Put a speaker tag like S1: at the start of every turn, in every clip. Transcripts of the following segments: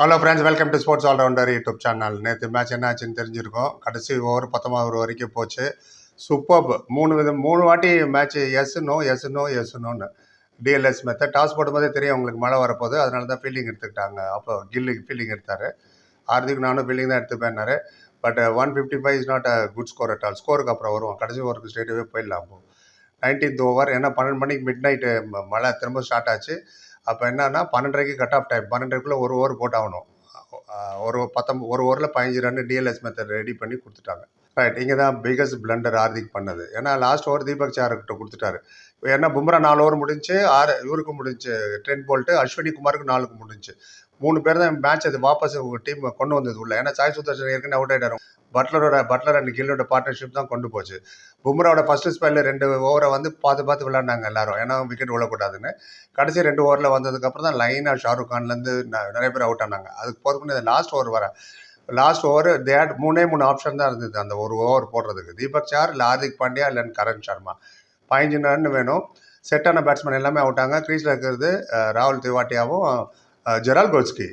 S1: Hello friends welcome to sports allrounder YouTube channel நேற்று match என்ன ஆச்சுன்னு தெரிஞ்சிருக்கோம். கடைசி ஓவர் பத்தொம்பது ஓவர் வரைக்கும் போச்சு. சூப்பர் மூணு விதம் மூணு வாட்டி match yes no yes no yes நோன்னு டிஎல்எஸ் மெத்தட் டாஸ் போடும்போதே தெரியும் உங்களுக்கு மழை வரப்போகுது. அதனால தான் ஃபீல்டிங் எடுத்துக்கிட்டாங்க. அப்போ கில்லு ஃபீல்டிங் எடுத்தார். ஹார்திக் நானும் ஃபீல்டிங் தான் எடுத்துப்பேன்னாரு but one fifty five is not a good score at all ஸ்கோருக்கு அப்புறம் வருவோம். கடைசி ஓவருக்கு ஸ்ட்ரெயிட்டாகவே போயிடலாம் அப்போது நைன்டீன்த் ஓவர் ஏன்னா பன்னெண்டு மணிக்கு மிட் நைட்டு மழை திரும்ப ஸ்டார்ட் ஆச்சு. அப்போ என்னன்னா பன்னெண்டரைக்கு கட் ஆஃப் டைம் பன்னெண்டரைக்குள்ளே ஒரு ஓவர் போட்டாகணும். ஒரு பத்தொம்பது ஒரு ஓவரில் பதினஞ்சு ரன் டிஎல்எஸ் மெத்தட் ரெடி பண்ணி கொடுத்துட்டாங்க. ரைட் இங்கே தான் பிகஸ்ட் பிளண்டர் ஹார்திக் பண்ணது. ஏன்னா லாஸ்ட் ஓவர் தீபக் சார்கிட்ட கொடுத்துட்டாரு. ஏன்னா பும்ரா நாலு ஓவர் முடிஞ்சு ஆறு இவருக்கு முடிஞ்சு டென் போல்ட்டு அஸ்வினி குமாருக்கு நாலுக்கு முடிஞ்சு. மூணு பேர் தான் மேட்ச் அது வாபஸ் டீம் கொண்டு வந்தது உள்ள. ஏன்னா சாய் சுதர்ஷன் ஏற்கனவே அவுட் ஆயிட்டாரு. பட்லரோட பட்லர் அண்ட் கில்லோட பார்ட்னர்ஷிப் தான் கொண்டு போச்சு. பும்ராவோட ஃபர்ஸ்ட் ஸ்பெல்ல ரெண்டு ஓவரை வந்து பார்த்து பார்த்து விளையாண்டாங்க எல்லாரும். ஏன்னா விக்கெட் விழக்கூடாதுன்னு. கடைசி ரெண்டு ஓவரில் வந்ததுக்கப்புறம் தான் லைனாக ஷாருக் கான்லேருந்து நிறைய பேர் அவுட் ஆனாங்க. அதுக்கு போகிறதுக்கு லாஸ்ட் ஓவர் வர லாஸ்ட் ஓவர் தேட் மூணே மூணு ஆப்ஷன் தான் இருந்தது. அந்த ஒரு ஓவர் போடுறதுக்கு. தீபக் சார் இல்லை ஹார்திக் பாண்டியா இல்லை கரண் சர்மா. பதினஞ்சு ரன் வேணும். செட்டான பேட்ஸ்மேன் எல்லாமே அவுட்டாங்க க்ரீஸில் இருக்கிறது ராகுல் திவாட்டியாவும் ஜெரால் கோஸ்கி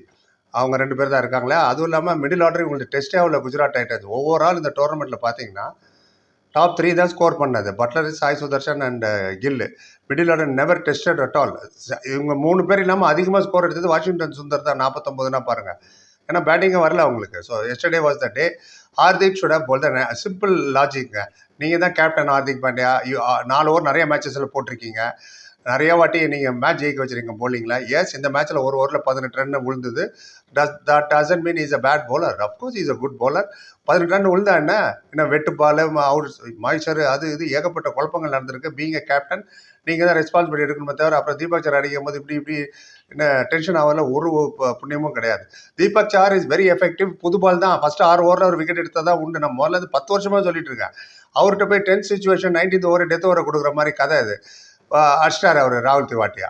S1: அவங்க ரெண்டு பேர் தான் இருக்காங்களே. அதுவும் இல்லாமல் மிடில் ஆர்டர் இவங்களுக்கு டெஸ்டே ஆகல குஜராத் டைட்டன்ஸ் ஓவரால் இந்த டோர்னமெண்ட்டில் பார்த்தீங்கன்னா டாப் த்ரீ தான் ஸ்கோர் பண்ணது. Buttler Sai Sudharsan and Gill middle order never tested at all இவங்க மூணு பேர் இல்லாமல் அதிகமாக ஸ்கோர் எடுத்தது வாஷிங்டன் சுந்தர் தான். நாற்பத்தொம்போதுனா பாருங்கள் ஏன்னா பேட்டிங்கே வரல அவங்களுக்கு. So yesterday was the day Hardik should have bowl the simple லாஜிக்ங்க நீங்கள் தான் கேப்டன் ஹார்திக் பாண்டியா நாலு ஓவர் நிறைய மேட்சஸில் போட்டிருக்கீங்க. நிறைய வாட்டி நீங்கள் மேட்ச் ஜெயிக்க வச்சிருக்கீங்க போலிங்கில் எஸ் இந்த மேட்ச்சில் ஒரு ஓவரில் பதினெட்டு ரன் விழுந்தது. Does that doesn't mean is a bad bowler. Of course is a good bowler பதினெட்டு ரன் விழுந்தா என்ன? என்ன வெட்டு பால் அவுட் மாய்ச்சர் அது இது ஏகப்பட்ட குழப்பங்கள் நடந்திருக்கு. பீங் கேப்டன் நீங்கள் தான் ரெஸ்பான்சிபிலிட்டி எடுக்கணுமே தவிர அப்புறம் தீபக் சார் அடிக்கும் போது இப்படி இப்படி என்ன டென்ஷன் ஆகல. ஒரு புண்ணியமும் கிடையாது. Deepak sir is very effective புது பால் தான். ஃபஸ்ட்டு ஆறு ஓவரில் ஒரு விக்கெட் எடுத்தால் தான் உண்டு. நான் முதல்ல பத்து வருஷமாக சொல்லிட்டு இருக்கேன். அவர்கிட்ட போய் tenth situation nineteenth over death ஓவரை கொடுக்குற மாதிரி கதை இது அடிச்சிட்டார் அவர் ராகுல் Tewatia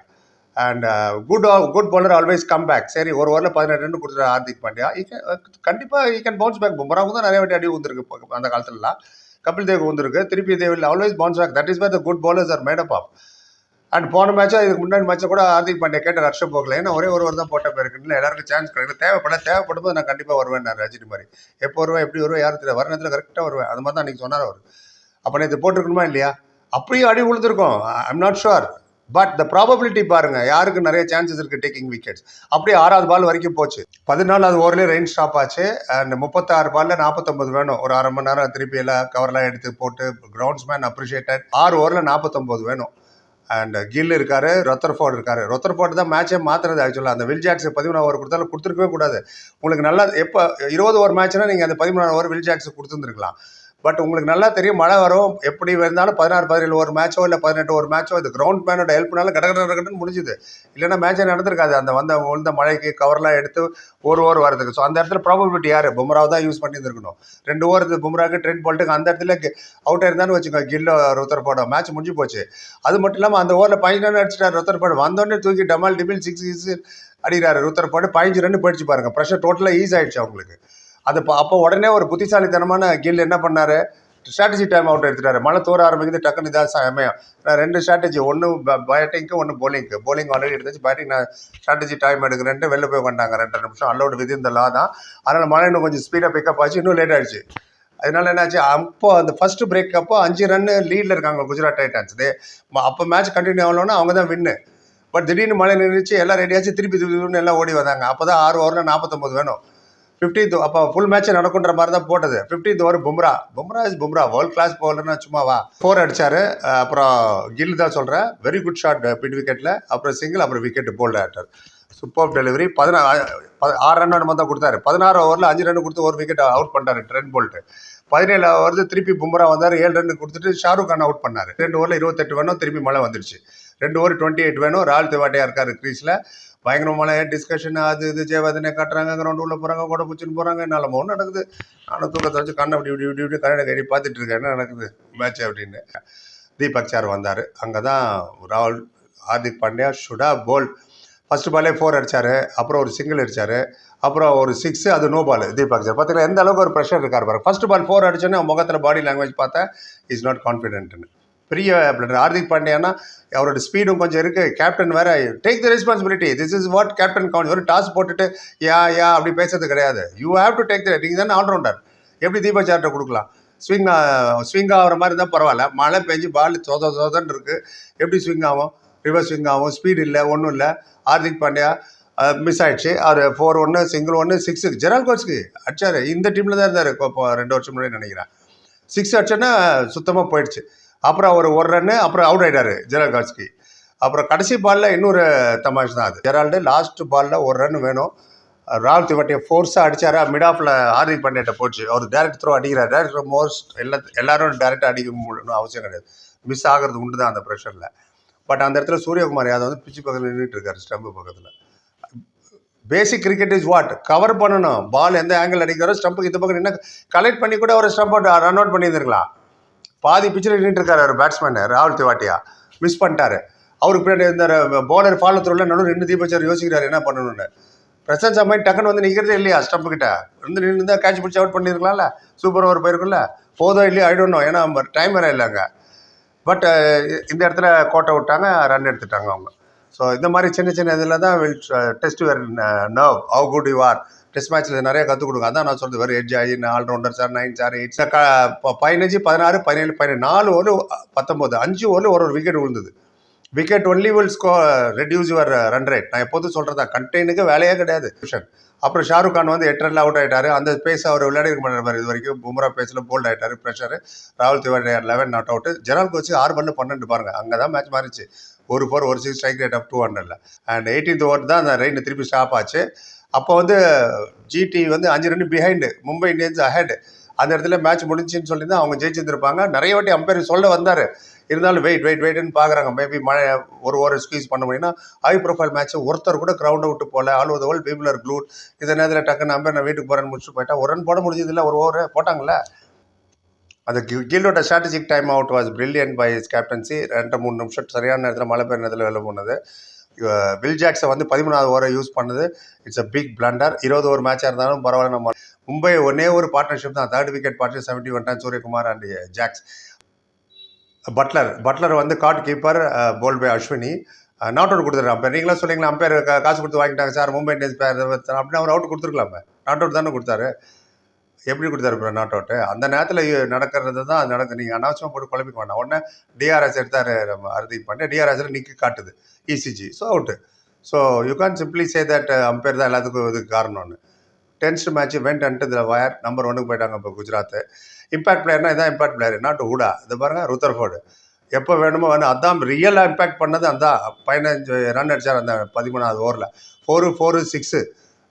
S1: and good good bowler always come back சரி ஒரு ஓவரில் பதினெட்டு ரன் கொடுத்துரு ஹார்திக் பாண்டியா. Uh, கண்டிப்பாக ஈ கேன் பவுன்ஸ் பேக் பும்ராவுக்கு தான் நிறைய வாட்டி அடி வந்திருக்கு அந்த காலத்துலலாம். கபில் தேவ் வந்திருக்கு திருப்பி தேவில் always bounce back that is where the good bowlers are made up of and போன மேட்சா இதுக்கு முன்னாடி மேட்ச்சை கூட ஹார்திக் பாண்டியா கேட்ட ரக்ஷப் போகல. ஏன்னா ஒரே ஒரு தான் போட்ட பேருக்கு எல்லாருக்கும் சான்ஸ் கிடைக்கல. தேவைப்பட தேவைப்படும் போது நான் கண்டிப்பாக வருவேன் நான் ரஜினி மாதிரி. எப்போ வருவேன் எப்படி வருவேன் யாரும் தெரியல வர நேரத்தில் கரெக்டாக வருவேன். அது மாதிரி தான் அன்றைக்கி சொன்னார் அவர். அப்போ நேற்று போட்டிருக்கணுமா இல்லையா? அப்படியும் அடி விழுந்திருக்கும் I'm not sure but the probability பாருங்க யாருக்கு நிறைய சான்சஸ் இருக்கு டேக்கிங் விக்கெட்ஸ் அப்படியே ஆறாவது பால் வரைக்கும் போச்சு. பதினாலாவது ஓவர்லேயே ரெயின் ஸ்டாப் ஆச்சு. அண்ட் முப்பத்தாறு பால்ல நாற்பத்தொம்பது வேணும். ஒரு அரை மணி நேரம் திருப்பி எல்லாம் கவர்லாம் எடுத்து போட்டு கிரவுண்ட்ஸ் மேன் அப்ரிஷியேட்டட் ஆறு ஓவரில் நாற்பத்தொம்பது வேணும். அண்ட் கில் இருக்காரு ரொத்தர்ஃபோர்டு இருக்காரு. ரொத்தர்ஃபோர்டு தான் மேட்சே மாத்துறது ஆக்சுவலாக அந்த வில் ஜாக்ஸ் பதிமூணு ஓவர் கொடுத்தாலும் கொடுத்துருக்கவே கூடாது. உங்களுக்கு நல்லா எப்போ இருபது ஓவர் மேட்ச்னா நீங்கள் அந்த பதிமூணாவது ஓவர் வில் ஜாக்ஸ் கொடுத்துருந்துருக்கலாம். பட் உங்களுக்கு நல்லா தெரியும் மழை வரும். எப்படி இருந்தாலும் பதினாறு பதினேழு ஒரு மேட்சோ இல்லை பதினெட்டு ஒரு மேட்சோ இது கிரவுண்ட் மேனோட ஹெல்ப்னால கட கட முடிஞ்சுது. இல்லைன்னா மேட்சே நடந்திருக்காது. அந்த வந்த விழுந்த மழைக்கு கவர்லாம் எடுத்து ஒரு ஓவர் வரதுக்கு ஸோ அந்த இடத்துல ப்ராபபிலிட்டி யார்? பும்ராவை தான் யூஸ் பண்ணியிருந்துருக்கணும். ரெண்டு ஓவர் பும்ராக்கு ட்ரெண்ட் போல்ட்டுக்கு அந்த இடத்துல அவுட் இருந்தான்னு வச்சுக்கோங்க கில்லோ ருத்தர்பாடோ மேட்ச் முடிஞ்சு போச்சு. அது மட்டும் இல்லாமல் அந்த ஓவரில் பதினஞ்சு ரன் அடிச்சிட்டார் ருத்தர்பாடு வந்தோடனே தூக்கி டமால் டிபிள் சிக்ஸ் சிக்ஸ் அடிக்கிறாரு. போட்டு பதினஞ்சு ரன் போயிடுச்சு பாருங்கள் ப்ரெஷர் டோட்டலாக ஈஸ் ஆகிடுச்சு அவங்களுக்கு. அது அப்போ உடனே ஒரு புத்திசாலித்தனமான கில் என்ன பண்ணார்? ஸ்ட்ராட்டஜி டைம் அவுட் எடுத்துட்டாரு. மழை தூர ஆரம்பிக்குது டக்குன்னு இதாக சமயம் நான் ரெண்டு ஸ்ட்ராட்டஜி ஒன்று பேட்டிங்க்கு ஒன்று போலிங்க்கு போலிங் ஆல்ரெடி எடுத்துச்சு. பேட்டிங் நான் ஸ்ட்ராட்டஜி டைம் எடுக்கிறேன்ட்டு வெளில போய் கொண்டாங்க ரெண்டு நிமிஷம் அல்லோடு வித் இந்த லா தான். அதனால் மழை இன்னும் கொஞ்சம் ஸ்பீடாக பிக்கப் ஆச்சு. இன்னும் லேட் ஆயிடுச்சு. அதனால என்னாச்சு? அப்போ அந்த ஃபர்ஸ்ட் பிரேக் அப்போ அஞ்சு ரன் லீடில் இருக்காங்க குஜராத் டைட்டன்ஸ் அப்போ மேட்ச் கண்டினியூ ஆகலன்னா அவங்க தான் வின்னு பட் திடீர்னு மழை நின்றுச்சு எல்லாம் ரெடியாச்சு திருப்பி திருப்பி எல்லாம் ஓடி வந்தாங்க. அப்போ தான் ஆறு ஓவரில் நாற்பத்தொம்பது வேணும். ஃபிஃப்டீன்த் அப்போ ஃபுல் மேட்ச் நடக்குன்ற மாதிரி தான் போட்டது. Fifteenth over Bumrah. Bumrah is Bumrah. World class பவுலர்னா சும்மாவா ஃபோர் அடிச்சாரு. அப்புறம் கில் தான் சொல்கிறேன் வெரி குட் ஷாட் பின் விக்கெட்டில் அப்புறம் சிங்கிள் அப்புறம் wicket Boult after super delivery பதினா ப- ஆறு ரன் நம்ம தான் கொடுத்தாரு. பதினாறு ஓவரில் அஞ்சு ரன் கொடுத்து ஒரு விக்கெட் அவுட் பண்ணார் ட்ரெண்ட் போல்ட்டு பதினேழு ஓவர் திருப்பி பும்ரா வந்தார். ஏழு ரன் கொடுத்துட்டு ஷாருக் கான் அவுட் பண்ணார். ரெண்டு ஓவரில் இருபத்தெட்டு வேணும் திருப்பி மழை வந்துருச்சு. ரெண்டு ஓவர் டுவெண்ட்டி எயிட் வேணும் ரால் திவாட்டியாக இருக்கார் கிரீஸில். பயங்கரமான டிஸ்கஷன் அது இது ஜெயவதனை காட்டுறாங்க கிரவுண்ட் உள்ள போகிறாங்க கூட பிடிச்சின்னு போகிறாங்க என்னால் ஒன்று நடக்குது. நானும் தூக்கத்தை வச்சு கண்ணை அப்படி இப்படி இப்படி இப்படி கண்ணை கடி பார்த்துட்டு இருக்கேன் என்ன நடக்குது? மேட்ச் அப்படின்னு. தீபக் சார் வந்தார். அங்கே தான் ராகுல் ஹார்திக் பாண்டியா சுடா போல். ஃபர்ஸ்ட் பாலே ஃபோர் அடித்தார் அப்புறம் ஒரு சிங்கிள் அடித்தார் அப்புறம் ஒரு சிக்ஸ் அது நோ பால் தீபக் சார் பார்த்தீங்களா எந்த அளவுக்கு ஒரு ப்ரெஷர் இருக்கார் பாருங்க. ஃபர்ஸ்ட் பால் ஃபோர் அடிச்சோன்னே முகத்தில் பாடி லாங்குவேஜ் பார்த்தா இஸ் நாட் கான்ஃபிடென்ட்னு பெரிய பிளண்டர் ஹார்திக் பாண்டியானா அவரோட ஸ்பீடும் கொஞ்சம் இருக்குது கேப்டன் வேற take the responsibility this is what captain count ஒரு டாஸ் போட்டுட்டு யா யா அப்படி பேசுறது கிடையாது. You have to take the நீங்கள் தானே ஆல்ரவுண்டர் எப்படி தீபா சார்ட்டை கொடுக்கலாம்? ஸ்விங் ஸ்விங் ஆகிற மாதிரி இருந்தால் பரவாயில்ல. மழை பெஞ்சு பால் சொத சொதன்னு இருக்குது எப்படி ஸ்விங் ஆகும்? ரிவர்ஸ் ஸ்விங் ஆகும். ஸ்பீடு இல்லை ஒன்றும் இல்லை. ஹார்திக் பாண்டியா மிஸ் ஆயிடுச்சு. அவர் ஃபோர் ஒன்று சிங்கிள் ஒன்று சிக்ஸு ஜெரால் கோட்ஸ்க்கு அடிச்சாரு. இந்த டீமில் தான் இருந்தார். இப்போ ரெண்டு வருஷம் முன்னாடி நினைக்கிறேன். சிக்ஸ் அடிச்சோன்னா சுத்தமாக போயிடுச்சு. அப்புறம் அவர் ஒரு ரன்னு அப்புறம் அவுட் ஆயிட்டாரு ஜெரால் காட்ஸ்கி அப்புறம் கடைசி பாலில் இன்னொரு தமாஷ் தான் அது. ஜெரால்டு லாஸ்ட் பாலில் ஒரு ரன் வேணும். ராகுல் திவாட்டியை ஃபோர்ஸாக அடித்தாரா மிட் ஆஃபில் ஹார்திக் பாண்டியாட்ட போச்சு. அவர் டேரக்ட் த்ரோ அடிக்கிறார். டேரக்ட் மோஸ்ட் எல்லா எல்லாரும் டேரெக்டாக அடிக்க முடியணும் அவசியம் கிடையாது. மிஸ் ஆகிறது உண்டு தான் அந்த ப்ரெஷரில் பட் அந்த இடத்துல சூரியகுமார் யாதவ் வந்து பிச்சு பக்கத்தில் நின்றுட்டு இருக்காரு ஸ்டம்பு பக்கத்தில். Basic cricket is what cover பண்ணணும். பால் எந்த ஆங்கிள் அடிக்கிறோ ஸ்டம்புக்கு இந்த பக்கம் நின்று கலெக்ட் பண்ணி கூட ஒரு ஸ்டம்ப் அவுட் ரன் அவுட் பண்ணியிருந்திருக்கலாம். பாதி பிச்சில் நின்றுட்டு இருக்காரு பேட்ஸ்மேனு பேட்ஸ்மேன் ராகுல் திவாட்டியா. மிஸ் பண்ணிட்டாரு. அவருக்கு பின்னாடி இந்த பவுலர் ஃபாலோ த்ரோல நடுவில் ரெண்டு தீபச்சார் யோசிக்கிறாரு என்ன பண்ணணும்னு. பிரசன்ஸ் மாதிரி டக்குன்னு வந்து நிற்கிறதே இல்லையா ஸ்டம்ப் கிட்ட. வந்து நின்று தான் கேட்ச் பிடிச்சி அவுட் பண்ணியிருக்கலாம்ல சூப்பர் ஓவர் போயிருக்குல்ல போதோ இல்லையா ஐடோன்னும் ஏன்னா டைம் வேற இல்லைங்க பட் இந்த இடத்துல கோட்டை விட்டாங்க ரன் எடுத்துட்டாங்க அவங்க. ஸோ இந்த மாதிரி சின்ன சின்ன இதில் தான் will test where nerve how good you are test மேட்ச்சில் நிறைய கற்றுக் கொடுங்க. அதான் நான் சொல்றது. வெறும் எட்ஜ் ஆகி allrounder sir nine sir eight sir பதினஞ்சு பதினாறு பதினேழு பதினேழு. நாலு ஓவர் பத்தொம்போது அஞ்சு ஓவரில் ஒரு ஒரு விக்கெட் விழுந்தது. Wicket only will score reduce your run rate நான் எப்போதும் சொல்கிறதா கண்டெய்னுக்கு வேலையே கிடையாது. அப்புறம் ஷாருக் கான் வந்து எட்டு ரன்ல அவுட் ஆகிட்டார் அந்த பேஸ் அவர் விளையாடி இருக்க மாட்டார் இது வரைக்கும் பும்ரா பேஸில் போல்ட் ஆகிட்டார் ப்ரெஷர் ராகுல் Tiwari eleven not out Gerald Coetzee ஆறு பல்லு பன்னெண்டு பாருங்க. அங்கே தான் மேட்ச் மாறிச்சு. ஒரு ஃபோர் ஒரு six strike rate of two ஹண்ட்ரட்ல அண்ட் எயிட்டீன்த் ஓவர் தான் அந்த ரெயின் திருப்பி ஸ்டாப் ஆச்சு. அப்போ வந்து ஜிடி வந்து அஞ்சு ரெண்டு பிஹைண்டு மும்பை இந்தியன்ஸ் அஹெட் அந்த இடத்துல மேட்ச் முடிஞ்சுன்னு சொல்லி தான் அவங்க ஜெயிச்சிருந்திருப்பாங்க. நிறைய வாட்டி அம்பையர் சொல்ல வந்தார். இருந்தாலும் வெயிட் வெயிட் வெயிட்னு பார்க்குறாங்க மேபி மழை ஒரு ஓவர் ஸ்குவீஸ் பண்ண முடியும்னா ஹை ப்ரொஃபைல் மேட்ச்சு ஒருத்தர் கூட கிரவுண்டை விட்டு போகல all over world people are glued இந்த நேரத்தில் டக்குன்னு அம்பையர் நான் வீட்டுக்கு போகிறேன்னு முடிச்சுட்டு போயிட்டா ஒரு ரன் போட முடிஞ்சதில்லை ஒரு ஓவர் போட்டாங்கல்ல? அந்த கீழோட strategic time out was brilliant by is captaincy ரெண்டு மூணு நிமிஷம் சரியான நேரத்தில் மழை பெய்யுற நேரத்தில் வெளில போனது. வில் ஜாக்ஸை வந்து பதிமூணாவது ஓவரை யூஸ் பண்ணது. இட்ஸ் அ பிக் பிளண்டர் இருபது ஓவர் மேட்சாக இருந்தாலும் பரவாயில்ல. நம்ம மும்பை ஒன்னே ஒரு பார்ட்னர்ஷிப் தான். Third wicket partner seventy one time Suryakumar and Jacks Buttler Buttler வந்து caught keeper bowl by Ashwani not out கொடுத்துரு அம்பேர் நீங்களாம் சொன்னீங்களா அம்பேர் காசு கொடுத்து வாங்கிட்டாங்க சார். மும்பை இந்தியன்ஸ் பேர் அப்படின்னு அவர் அவுட் கொடுத்துருக்கலாமே. நாட் அவுட் தானே கொடுத்தாரு. எப்படி கொடுத்தாரு நாட் அவுட்டு அந்த நேரத்தில் நடக்கிறது தான் அது நடக்குது. நீங்கள் அனாவசியமாக போட்டு குழம்பிக்க வேண்டாம். உடனே டிஆர்எஸ் எடுத்தார் நம்ம அறுதி பண்ணி டிஆர்எஸில் நிற்க காட்டுது. ECG so out so you can simply say that umpire தான் எல்லாத்துக்கும் இதுக்கு காரணம்னு டென்ஸ்ட் மேட்ச் வெண்ட் அண்ட் இதில் வயர் நம்பர் ஒன்றுக்கு போயிட்டாங்க இப்போ குஜராத். இம்பாக்ட் பிளேயர்னா இதான் இம்பாக்ட் பிளேயர் நாட் ஹூடா இது பாருங்க ருத்தர்ஃபோர்டு எப்போ வேணுமோ வேணும் அதான் ரியலாக இம்பாக்ட் பண்ணது அந்த பதினஞ்சு ரன் அடிச்சார் அந்த பதிமூணாவது ஓவரில் four four six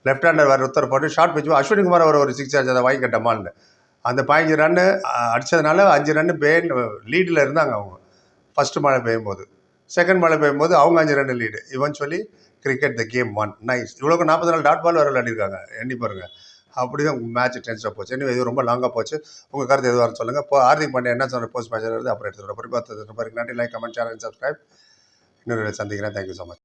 S1: left hander வேறு ஒருத்தர் போட்டு ஷார்ட் பிச்சு அஸ்வினி குமார் அவர் ஒரு சிக்ஸ் அடிச்சு அதை வாங்கி கட்டமான்னு அந்த பாஞ்சு ரன்னு அடித்ததுனால அஞ்சு ரன்னு பேன் லீடில் இருந்தாங்க அவங்க. ஃபஸ்ட்டு மழை பெய்யும் போது செகண்ட் மழை பெய்யும் போது அவங்க அஞ்சு ரன்னு லீடு இவன் சொல்லி cricket the game one nice இவ்வளோக்கு நாற்பது நாலு டாட் பால் வர விளையாடிருக்காங்க எண்ணி பாருங்கள் அப்படி தான் மேட்ச் டென்ஷனாக போச்சு. எனவே இது ரொம்ப லாங்காக போச்சு. உங்கள் கருத்து எதுவாக சொல்லுங்கள் இப்போ ஹார்திக் பாண்டியா என்ன சொன்ன போஸ்ட் மேட்ச் அப்புறம் எடுத்துகிட்டு பாருங்க. நன்றி. லைக் கமெண்ட் சேனல் சப்ஸ்கிரைப் இன்னொரு சந்திக்கிறேன். Thank you so much